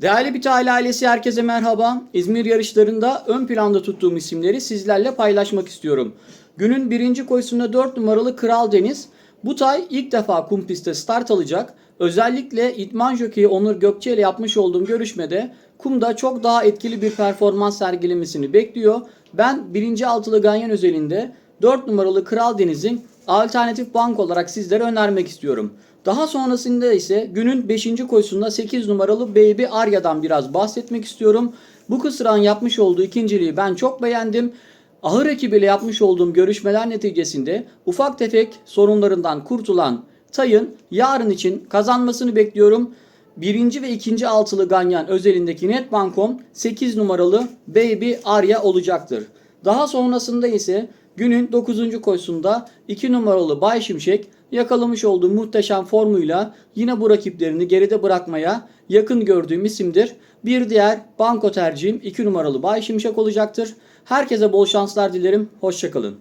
Değerli bir aile ailesi herkese merhaba. İzmir yarışlarında ön planda tuttuğum isimleri sizlerle paylaşmak istiyorum. Günün birinci koşusunda 4 numaralı Kral Deniz. Bu tay ilk defa kum pistte start alacak. Özellikle İtman Jockey'i Onur Gökçe ile yapmış olduğum görüşmede kumda çok daha etkili bir performans sergilemesini bekliyor. Ben birinci altılı ganyan özelinde 4 numaralı Kral Deniz'in alternatif bank olarak sizlere önermek istiyorum. Daha sonrasında ise günün 5. koşusunda 8 numaralı Baby Arya'dan biraz bahsetmek istiyorum. Bu kısran yapmış olduğu ikinciliği ben çok beğendim. Ahır ekibiyle yapmış olduğum görüşmeler neticesinde ufak tefek sorunlarından kurtulan Tay'ın yarın için kazanmasını bekliyorum. Birinci ve ikinci altılı ganyan özelindeki net bankom 8 numaralı Baby Arya olacaktır. Daha sonrasında ise günün 9. koşusunda 2 numaralı Bay Şimşek yakalamış olduğu muhteşem formuyla yine bu rakiplerini geride bırakmaya yakın gördüğüm isimdir. Bir diğer banko tercihim 2 numaralı Bay Şimşek olacaktır. Herkese bol şanslar dilerim. Hoşçakalın.